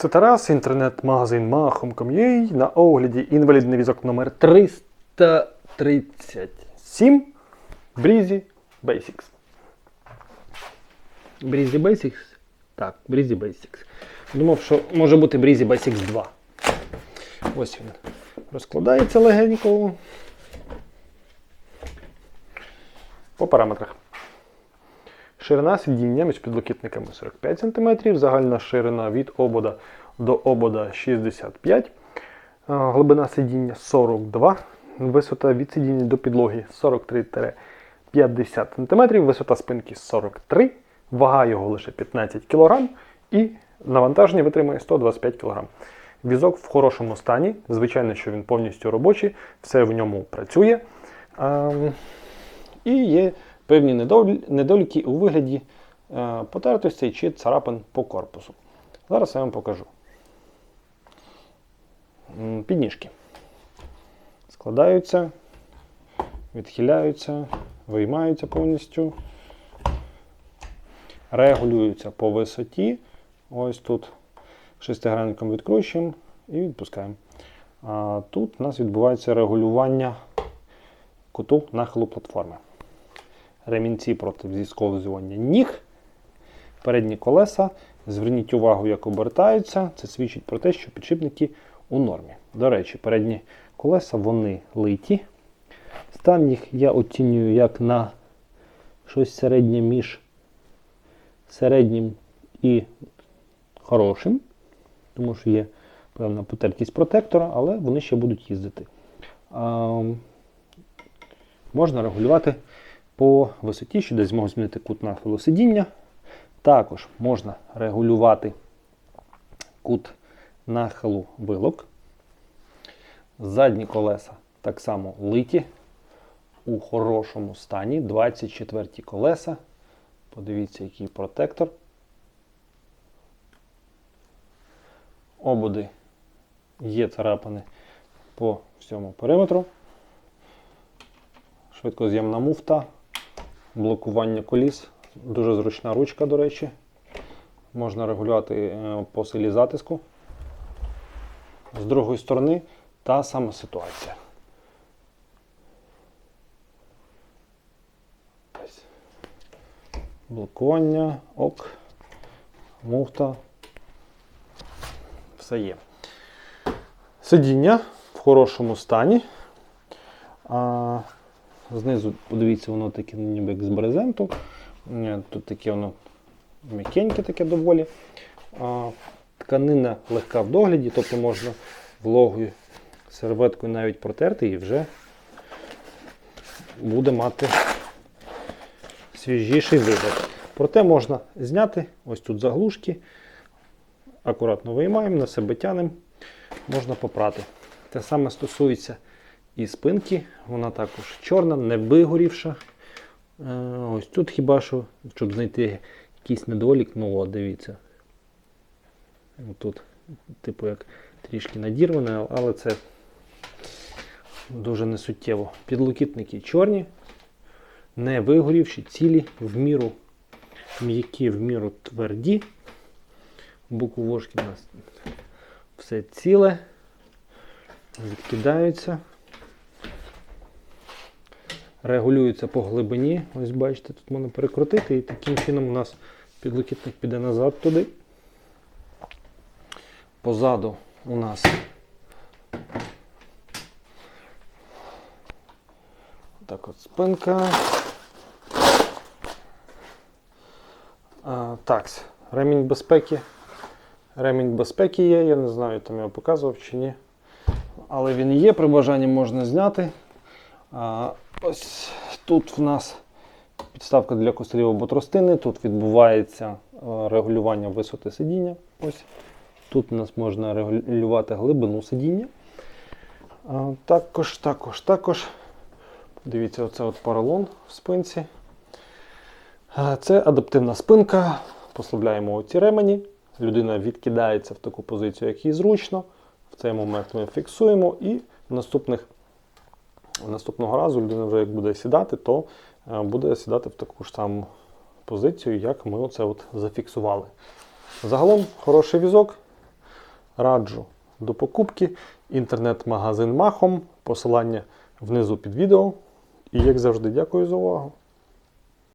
Це Тарас, інтернет-магазин Mahom.com.ua на огляді інвалідний візок номер 337 Breezy Basics. Breezy Basics? Так, Breezy Basics. Думав, що може бути Breezy Basics 2. Ось він. Розкладається легенько. По параметрах. Ширина сидіння між підлокітниками 45 см, загальна ширина від обода до обода 65 глибина сидіння 42 висота від сидіння до підлоги 43-50 см, висота спинки 43 вага його лише 15 кг і навантаження витримує 125 кг. Візок в хорошому стані, звичайно, що він повністю робочий, все в ньому працює. І є певні недоліки у вигляді е, потертостей чи царапин по корпусу. Зараз я вам покажу. Підніжки. Складаються, відхиляються, виймаються повністю, регулюються по висоті. Ось тут шестигранником відкручуємо і відпускаємо. А тут у нас відбувається регулювання куту нахилу платформи. Ремінці проти зісковзування ніг. Передні колеса. Зверніть увагу, як обертаються. Це свідчить про те, що підшипники у нормі. До речі, передні колеса вони литі. Стан їх я оцінюю як на щось середнє між середнім і хорошим, тому що є певна потертість протектора, але вони ще будуть їздити. А, можна регулювати по висоті, що десь змогу змінити кут нахилу сидіння. Також можна регулювати кут нахилу вилок. Задні колеса так само литі у хорошому стані. 24 колеса. Подивіться, який протектор. Ободи є царапини по всьому периметру. Швидкоз'ємна муфта, блокування коліс, дуже зручна ручка, до речі. Можна регулювати е, по силі затиску. З другої сторони та сама ситуація. Блокування, ок, муфта. Все є. Сидіння в хорошому стані. Знизу, подивіться, воно таке ніби як з брезенту. Тут таке воно м'якеньке таке доволі. Тканина легка в догляді, тобто можна вологою серветкою навіть протерти і вже буде мати свіжіший вигляд. Проте можна зняти ось тут заглушки, акуратно виймаємо, на себе тянемо, можна попрати. Те саме стосується і спинки, вона також чорна, не вигорівша. Е, Ось тут хіба що, щоб знайти якийсь недолік, ну от дивіться. Тут, типу, як трішки надірване, але це дуже несуттєво. Підлокітники чорні, не вигорівші, цілі, в міру м'які, в міру тверді. Буковошки у нас все ціле, відкидаються. Регулюються по глибині. Ось бачите, тут можна перекрутити і таким чином у нас підлокітник піде назад туди. Позаду у нас так от спинка. Так, ремінь безпеки. Ремінь безпеки є, я не знаю, там його показував чи ні. Але він є, при бажанні можна зняти. Ось тут в нас підставка для костелів або тростини. Тут відбувається е, регулювання висоти сидіння. Ось. Тут у нас можна регулювати глибину сидіння. Також, також, також. Дивіться, оце от поролон в спинці. Це адаптивна спинка. Послабляємо оці ремені. Людина відкидається в таку позицію, як їй зручно. В цей момент ми фіксуємо і в наступних, наступного разу людина вже як буде сідати, то е, буде сідати в таку ж саму позицію, як ми оце от зафіксували. Загалом хороший візок. раджу до покупки. Інтернет-магазин Махом. Посилання внизу під відео. І як завжди, дякую за увагу.